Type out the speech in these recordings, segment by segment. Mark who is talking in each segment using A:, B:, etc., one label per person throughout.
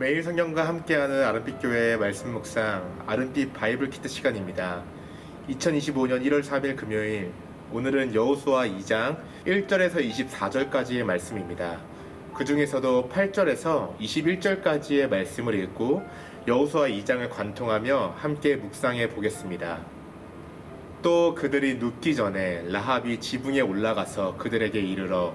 A: 매일 성경과 함께하는 아름빛 교회의 말씀 묵상 아름빛 바이블 키트 시간입니다. 2025년 1월 3일 금요일 오늘은 여호수아 2장 1절에서 24절까지의 말씀입니다. 그 중에서도 8절에서 21절까지의 말씀을 읽고 여호수아 2장을 관통하며 함께 묵상해 보겠습니다. 또 그들이 눕기 전에 라합이 지붕에 올라가서 그들에게 이르러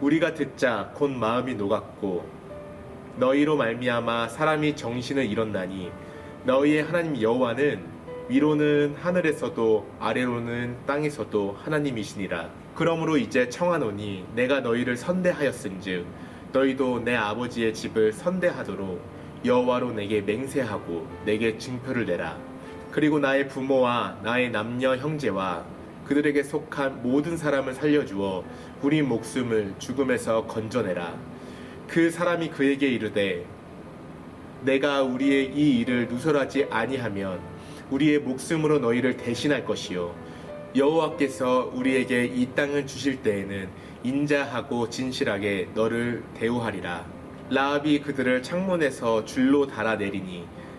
A: 우리가 듣자 곧 마음이 녹았고 너희로 말미암아 사람이 정신을 잃었나니 너희의 하나님 여호와는 위로는 하늘에서도 아래로는 땅에서도 하나님이시니라. 그러므로 이제 청하노니 내가 너희를 선대하였은즉 너희도 내 아버지의 집을 선대하도록 여호와로 내게 맹세하고 내게 증표를 내라. 그리고 나의 부모와 나의 남녀 형제와 그들에게 속한 모든 사람을 살려주어 우리 목숨을 죽음에서 건져내라. 그 사람이 그에게 이르되 내가 우리의 이 일을 누설하지 아니하면 우리의 목숨으로 너희를 대신할 것이요 여호와께서 우리에게 이 땅을 주실 때에는 인자하고 진실하게 너를 대우하리라. 라합이 그들을 창문에서 줄로 달아내리니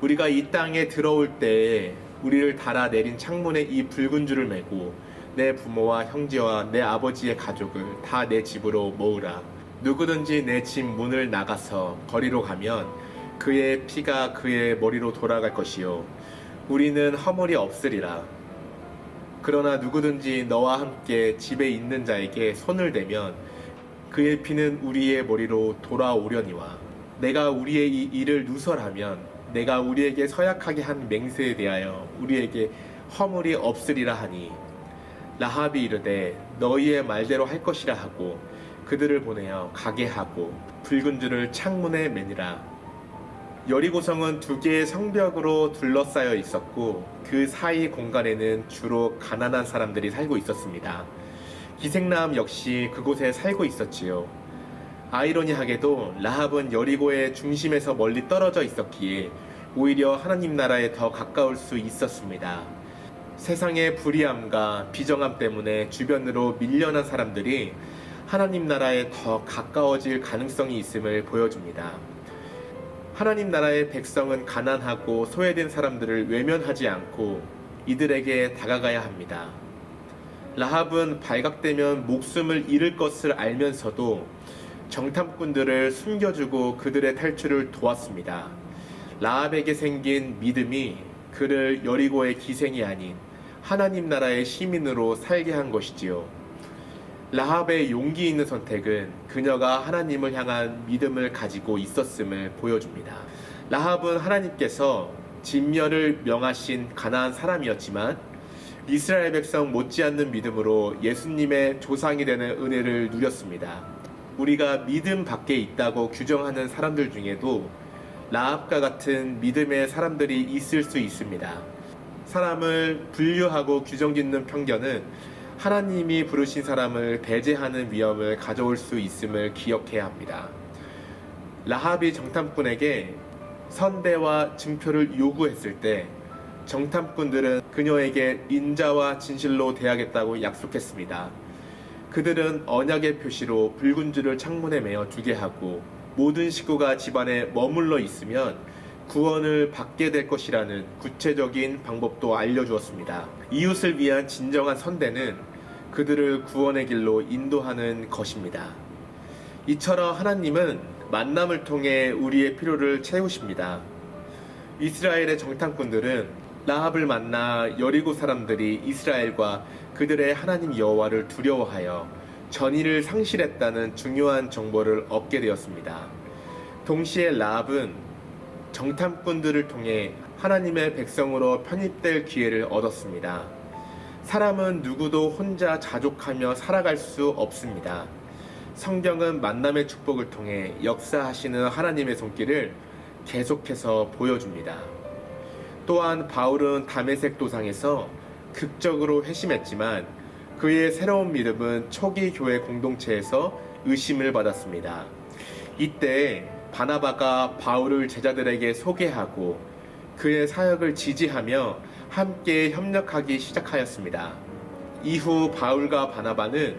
A: 우리가 이 땅에 들어올 때에 우리를 달아 내린 창문에 이 붉은 줄을 메고 내 부모와 형제와 내 아버지의 가족을 다 내 집으로 모으라. 누구든지 내 집 문을 나가서 거리로 가면 그의 피가 그의 머리로 돌아갈 것이요. 우리는 허물이 없으리라. 그러나 누구든지 너와 함께 집에 있는 자에게 손을 대면 그의 피는 우리의 머리로 돌아오려니와 내가 우리의 이 일을 누설하면 내가 우리에게 서약하게 한 맹세에 대하여 우리에게 허물이 없으리라 하니 라합이 이르되 너희의 말대로 할 것이라 하고 그들을 보내어 가게 하고 붉은 줄을 창문에 매니라 여리고성은 두 개의 성벽으로 둘러싸여 있었고 그 사이 공간에는 주로 가난한 사람들이 살고 있었습니다. 기생남 역시 그곳에 살고 있었지요. 아이러니하게도 라합은 여리고의 중심에서 멀리 떨어져 있었기에 오히려 하나님 나라에 더 가까울 수 있었습니다. 세상의 불의함과 비정함 때문에 주변으로 밀려난 사람들이 하나님 나라에 더 가까워질 가능성이 있음을 보여줍니다. 하나님 나라의 백성은 가난하고 소외된 사람들을 외면하지 않고 이들에게 다가가야 합니다. 라합은 발각되면 목숨을 잃을 것을 알면서도 정탐꾼들을 숨겨주고 그들의 탈출을 도왔습니다. 라합에게 생긴 믿음이 그를 여리고의 기생이 아닌 하나님 나라의 시민으로 살게 한 것이지요. 라합의 용기 있는 선택은 그녀가 하나님을 향한 믿음을 가지고 있었음을 보여줍니다. 라합은 하나님께서 진멸을 명하신 가나안 사람이었지만 이스라엘 백성 못지않는 믿음으로 예수님의 조상이 되는 은혜를 누렸습니다. 우리가 믿음 밖에 있다고 규정하는 사람들 중에도 라합과 같은 믿음의 사람들이 있을 수 있습니다. 사람을 분류하고 규정짓는 편견은 하나님이 부르신 사람을 배제하는 위험을 가져올 수 있음을 기억해야 합니다. 라합이 정탐꾼에게 선대와 증표를 요구했을 때 정탐꾼들은 그녀에게 인자와 진실로 대하겠다고 약속했습니다. 그들은 언약의 표시로 붉은 줄을 창문에 매어 두게 하고 모든 식구가 집안에 머물러 있으면 구원을 받게 될 것이라는 구체적인 방법도 알려주었습니다. 이웃을 위한 진정한 선대는 그들을 구원의 길로 인도하는 것입니다. 이처럼 하나님은 만남을 통해 우리의 필요를 채우십니다. 이스라엘의 정탐꾼들은 라합을 만나 여리고 사람들이 이스라엘과 그들의 하나님 여호와를 두려워하여 전의를 상실했다는 중요한 정보를 얻게 되었습니다. 동시에 라합은 정탐꾼들을 통해 하나님의 백성으로 편입될 기회를 얻었습니다. 사람은 누구도 혼자 자족하며 살아갈 수 없습니다. 성경은 만남의 축복을 통해 역사하시는 하나님의 손길을 계속해서 보여줍니다. 또한 바울은 다메섹 도상에서 극적으로 회심했지만 그의 새로운 믿음은 초기 교회 공동체에서 의심을 받았습니다. 이때 바나바가 바울을 제자들에게 소개하고 그의 사역을 지지하며 함께 협력하기 시작하였습니다. 이후 바울과 바나바는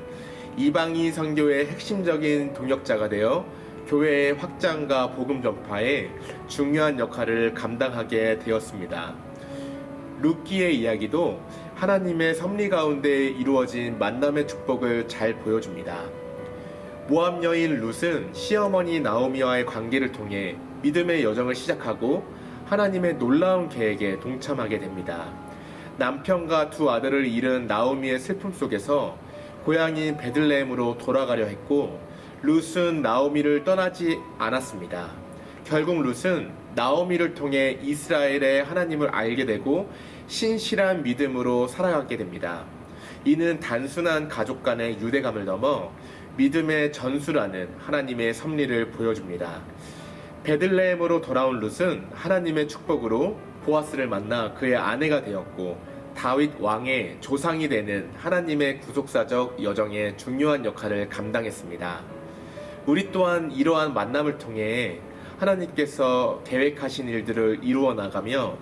A: 이방인 선교의 핵심적인 동역자가 되어 교회의 확장과 복음 전파에 중요한 역할을 감당하게 되었습니다. 루키의 이야기도 하나님의 섭리 가운데 이루어진 만남의 축복을 잘 보여줍니다. 모함 여인 룻은 시어머니 나오미와의 관계를 통해 믿음의 여정을 시작하고 하나님의 놀라운 계획에 동참하게 됩니다. 남편과 두 아들을 잃은 나오미의 슬픔 속에서 고향인 베들레헴으로 돌아가려 했고 룻은 나오미를 떠나지 않았습니다. 결국 룻은 나오미를 통해 이스라엘의 하나님을 알게 되고 신실한 믿음으로 살아가게 됩니다. 이는 단순한 가족 간의 유대감을 넘어 믿음의 전수라는 하나님의 섭리를 보여줍니다. 베들레헴으로 돌아온 룻은 하나님의 축복으로 보아스를 만나 그의 아내가 되었고 다윗 왕의 조상이 되는 하나님의 구속사적 여정에 중요한 역할을 감당했습니다. 우리 또한 이러한 만남을 통해 하나님께서 계획하신 일들을 이루어 나가며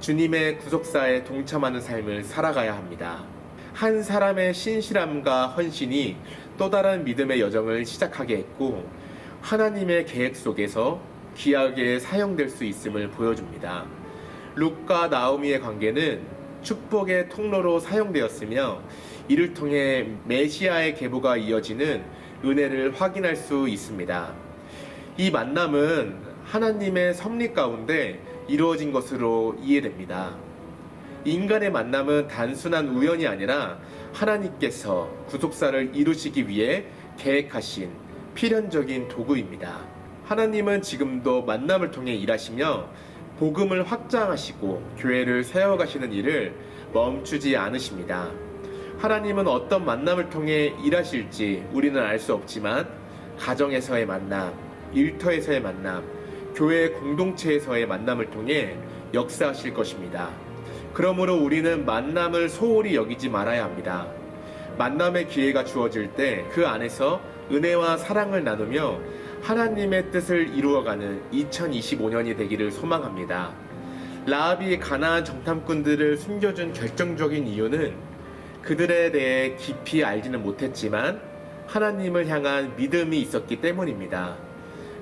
A: 주님의 구속사에 동참하는 삶을 살아가야 합니다. 한 사람의 신실함과 헌신이 또 다른 믿음의 여정을 시작하게 했고 하나님의 계획 속에서 귀하게 사용될 수 있음을 보여줍니다. 룩과 나오미의 관계는 축복의 통로로 사용되었으며 이를 통해 메시아의 계보가 이어지는 은혜를 확인할 수 있습니다. 이 만남은 하나님의 섭리 가운데 이루어진 것으로 이해됩니다. 인간의 만남은 단순한 우연이 아니라 하나님께서 구속사를 이루시기 위해 계획하신 필연적인 도구입니다. 하나님은 지금도 만남을 통해 일하시며 복음을 확장하시고 교회를 세워가시는 일을 멈추지 않으십니다. 하나님은 어떤 만남을 통해 일하실지 우리는 알 수 없지만 가정에서의 만남, 일터에서의 만남, 교회 공동체에서의 만남을 통해 역사하실 것입니다. 그러므로 우리는 만남을 소홀히 여기지 말아야 합니다. 만남의 기회가 주어질 때 그 안에서 은혜와 사랑을 나누며 하나님의 뜻을 이루어가는 2025년이 되기를 소망합니다. 라합이 가나안 정탐꾼들을 숨겨준 결정적인 이유는 그들에 대해 깊이 알지는 못했지만 하나님을 향한 믿음이 있었기 때문입니다.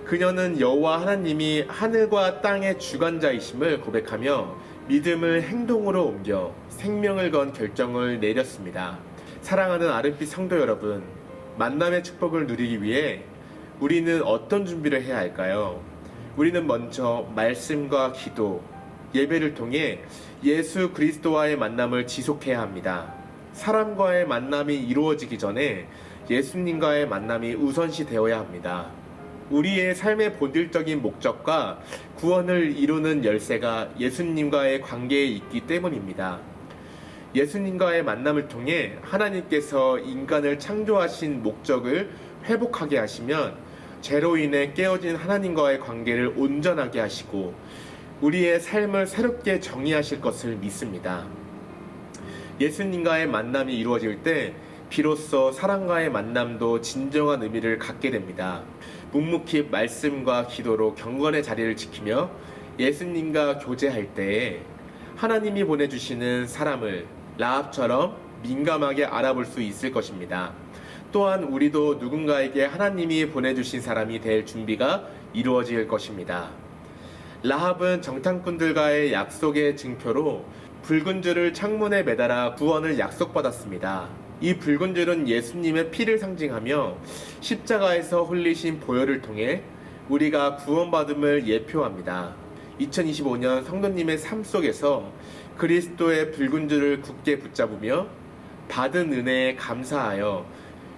A: 그녀는 여호와 하나님이 하늘과 땅의 주관자이심을 고백하며 믿음을 행동으로 옮겨 생명을 건 결정을 내렸습니다. 사랑하는 아름빛 성도 여러분, 만남의 축복을 누리기 위해 우리는 어떤 준비를 해야 할까요? 우리는 먼저 말씀과 기도, 예배를 통해 예수 그리스도와의 만남을 지속해야 합니다. 사람과의 만남이 이루어지기 전에 예수님과의 만남이 우선시 되어야 합니다. 우리의 삶의 본질적인 목적과 구원을 이루는 열쇠가 예수님과의 관계에 있기 때문입니다. 예수님과의 만남을 통해 하나님께서 인간을 창조하신 목적을 회복하게 하시면 죄로 인해 깨어진 하나님과의 관계를 온전하게 하시고 우리의 삶을 새롭게 정의하실 것을 믿습니다. 예수님과의 만남이 이루어질 때 비로소 사랑과의 만남도 진정한 의미를 갖게 됩니다. 묵묵히 말씀과 기도로 경건의 자리를 지키며 예수님과 교제할 때에 하나님이 보내주시는 사람을 라합처럼 민감하게 알아볼 수 있을 것입니다. 또한 우리도 누군가에게 하나님이 보내주신 사람이 될 준비가 이루어질 것입니다. 라합은 정탐꾼들과의 약속의 증표로 붉은 줄을 창문에 매달아 구원을 약속받았습니다. 이 붉은 줄은 예수님의 피를 상징하며 십자가에서 흘리신 보혈을 통해 우리가 구원받음을 예표합니다. 2025년 성도님의 삶 속에서 그리스도의 붉은 줄을 굳게 붙잡으며 받은 은혜에 감사하여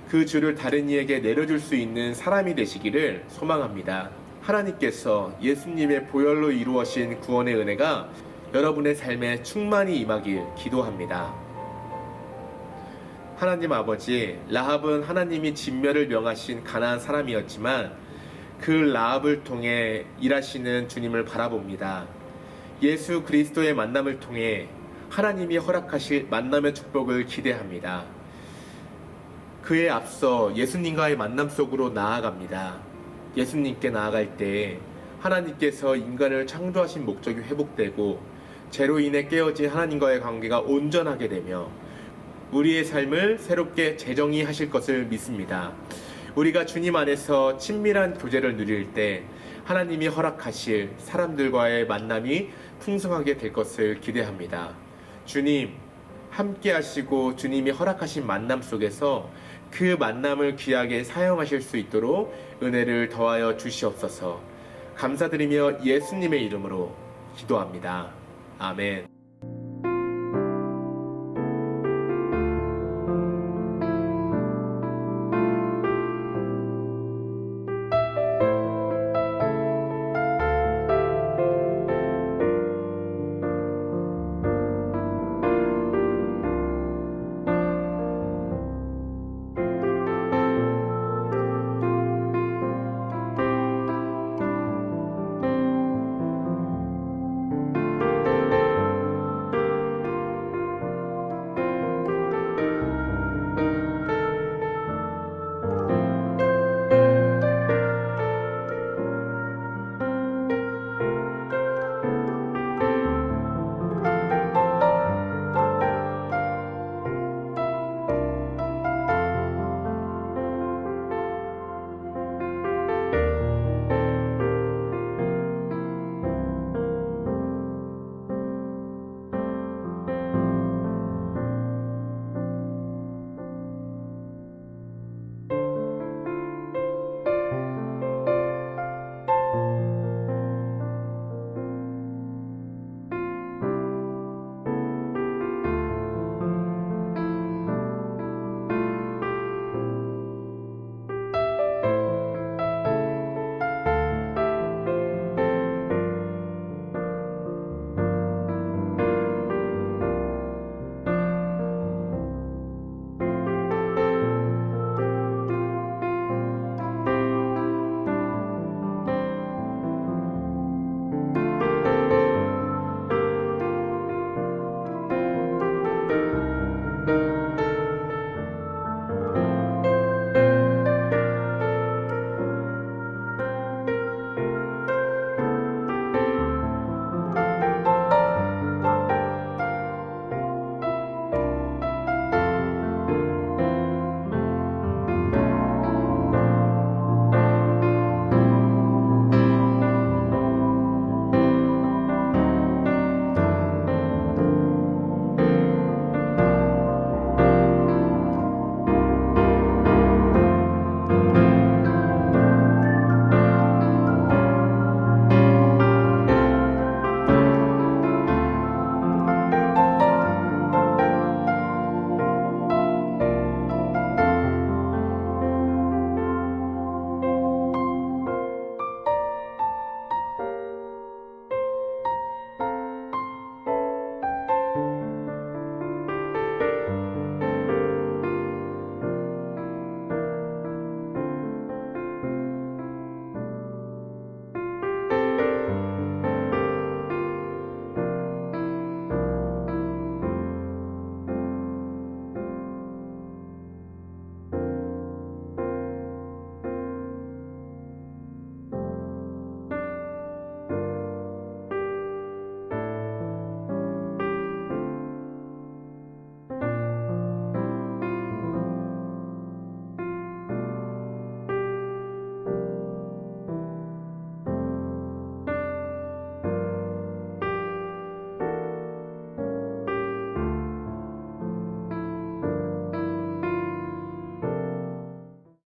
A: 그 줄을 다른 이에게 내려줄 수 있는 사람이 되시기를 소망합니다. 하나님께서 예수님의 보혈로 이루어진 구원의 은혜가 여러분의 삶에 충만히 임하길 기도합니다. 하나님 아버지, 라합은 하나님이 진멸을 명하신 가난한 사람이었지만 그 라합을 통해 일하시는 주님을 바라봅니다. 예수 그리스도의 만남을 통해 하나님이 허락하실 만남의 축복을 기대합니다. 그에 앞서 예수님과의 만남 속으로 나아갑니다. 예수님께 나아갈 때 하나님께서 인간을 창조하신 목적이 회복되고 죄로 인해 깨어진 하나님과의 관계가 온전하게 되며 우리의 삶을 새롭게 재정의하실 것을 믿습니다. 우리가 주님 안에서 친밀한 교제를 누릴 때 하나님이 허락하실 사람들과의 만남이 풍성하게 될 것을 기대합니다. 주님, 함께 하시고 주님이 허락하신 만남 속에서 그 만남을 귀하게 사용하실 수 있도록 은혜를 더하여 주시옵소서. 감사드리며 예수님의 이름으로 기도합니다. 아멘.